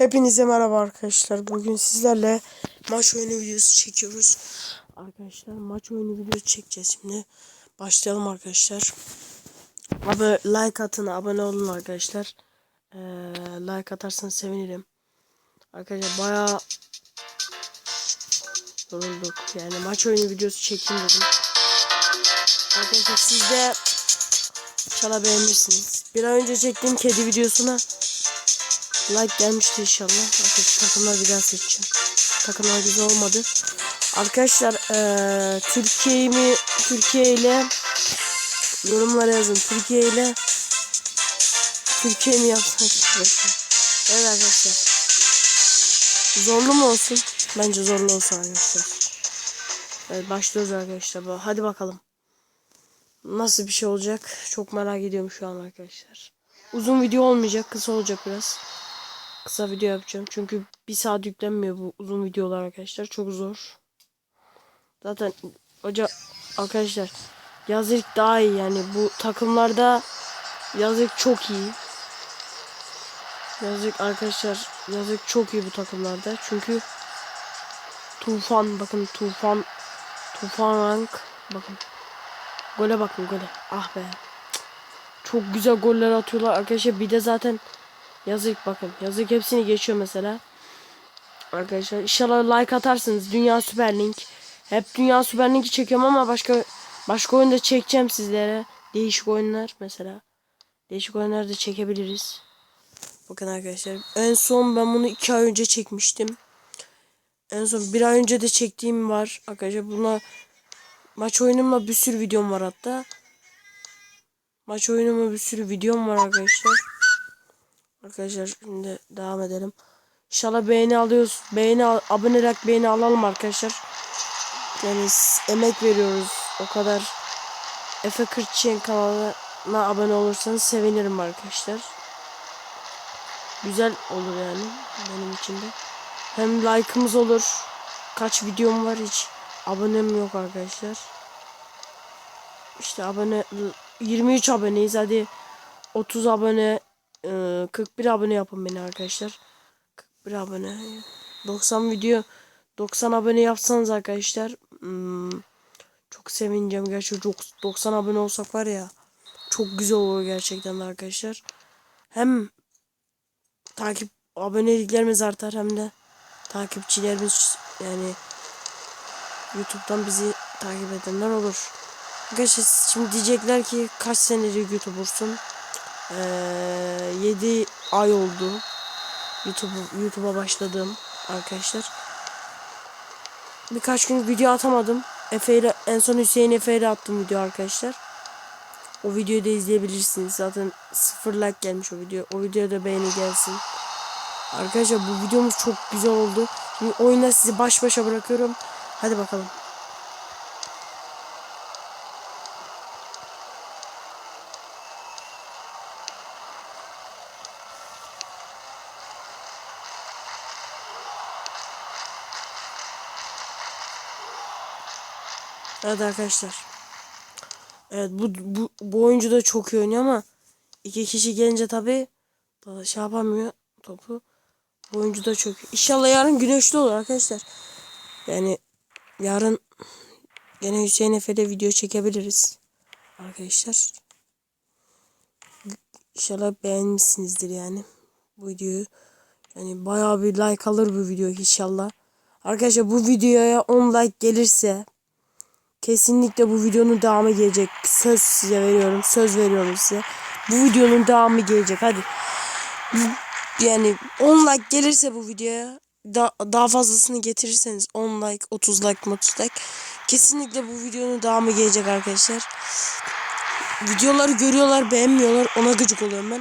Hepinize merhaba arkadaşlar. Bugün sizlerle maç oyunu videosu çekiyoruz. Arkadaşlar maç oyunu videosu çekeceğiz şimdi. Başlayalım arkadaşlar. Abi like atın, abone olun arkadaşlar. Ee, like atarsanız sevinirim. Arkadaşlar bayağı yorulduk. Yani maç oyunu videosu çekeyim dedim. Arkadaşlar siz de inşallah beğenirsiniz. Bir an önce çektiğim kedi videosuna like gelmişti inşallah. Arkadaşlar takımlar bir daha seçeceğim. Takımlar güzel olmadı. Arkadaşlar eee Türkiye mi Türkiye ile yorumlara yazın. Türkiye ile Türkiye mi yapsak? Evet arkadaşlar. Zorlu mu olsun? Bence zorlu olsun arkadaşlar. Evet başlıyoruz arkadaşlar. Hadi bakalım. Nasıl bir şey olacak? Çok merak ediyorum şu an arkadaşlar. Uzun video olmayacak. Kısa olacak biraz. Kısa video yapacağım. Çünkü bir saat yüklenmiyor bu uzun videolar arkadaşlar. Çok zor. Zaten hoca arkadaşlar yazık daha iyi yani bu takımlarda yazık çok iyi. Yazık arkadaşlar yazık çok iyi bu takımlarda. Çünkü Tufan bakın Tufan Tufan rank bakın. Gole bakın gole. Ah be. Çok güzel goller atıyorlar arkadaşlar. Bir de zaten yazık bakın. Yazık hepsini geçiyor mesela. Arkadaşlar inşallah like atarsınız. Dünya Süper Lig. Hep Dünya Süper Lig'i çekiyorum ama başka başka oyunda çekeceğim sizlere. Değişik oyunlar mesela. Değişik oyunlar da çekebiliriz. Bakın arkadaşlar. En son ben bunu iki ay önce çekmiştim. En son bir ay önce de çektiğim var. Arkadaşlar buna maç oyunumla bir sürü videom var hatta. Maç oyunumla bir sürü videom var arkadaşlar. Arkadaşlar şimdi devam edelim. İnşallah beğeni alıyoruz. Beğeni al, abonelik beğeni alalım arkadaşlar. Yani emek veriyoruz. O kadar Efe Kırçıyan kanalına abone olursanız sevinirim arkadaşlar. Güzel olur yani benim için de. Hem like'ımız olur. Kaç videom var hiç abonem yok arkadaşlar. İşte abone 23 aboneyiz hadi 30 abone e, 41 abone yapın beni arkadaşlar. 41 abone. 90 video 90 abone yapsanız arkadaşlar hmm, çok sevineceğim gerçi çok 90 abone olsak var ya çok güzel olur gerçekten de arkadaşlar. Hem takip aboneliklerimiz artar hem de takipçilerimiz yani YouTube'dan bizi takip edenler olur. Arkadaşlar şimdi diyecekler ki kaç senedir YouTuber'sun? Ee, 7 ay oldu. YouTube YouTube'a başladım arkadaşlar. Birkaç gün video atamadım. Efe ile en son Hüseyin Efe ile attım video arkadaşlar. O videoyu da izleyebilirsiniz. Zaten sıfır like gelmiş o video. O videoda da beğeni gelsin. Arkadaşlar bu videomuz çok güzel oldu. Şimdi oyuna sizi baş başa bırakıyorum. Hadi bakalım. Evet arkadaşlar. Evet bu, bu, bu oyuncu da çok iyi oynuyor ama iki kişi gelince tabi şey yapamıyor topu. Bu oyuncu da çok iyi. İnşallah yarın güneşli olur arkadaşlar. Yani yarın gene Hüseyin Efe'de video çekebiliriz. Arkadaşlar. İnşallah beğenmişsinizdir yani bu videoyu. Yani bayağı bir like alır bu video inşallah. Arkadaşlar bu videoya 10 like gelirse Kesinlikle bu videonun devamı gelecek. Söz size veriyorum. Söz veriyorum size. Bu videonun devamı gelecek. Hadi. Yani 10 like gelirse bu videoya da, daha fazlasını getirirseniz 10 like, 30 like, 30 like kesinlikle bu videonun devamı gelecek arkadaşlar. Videoları görüyorlar, beğenmiyorlar. Ona gıcık oluyorum ben.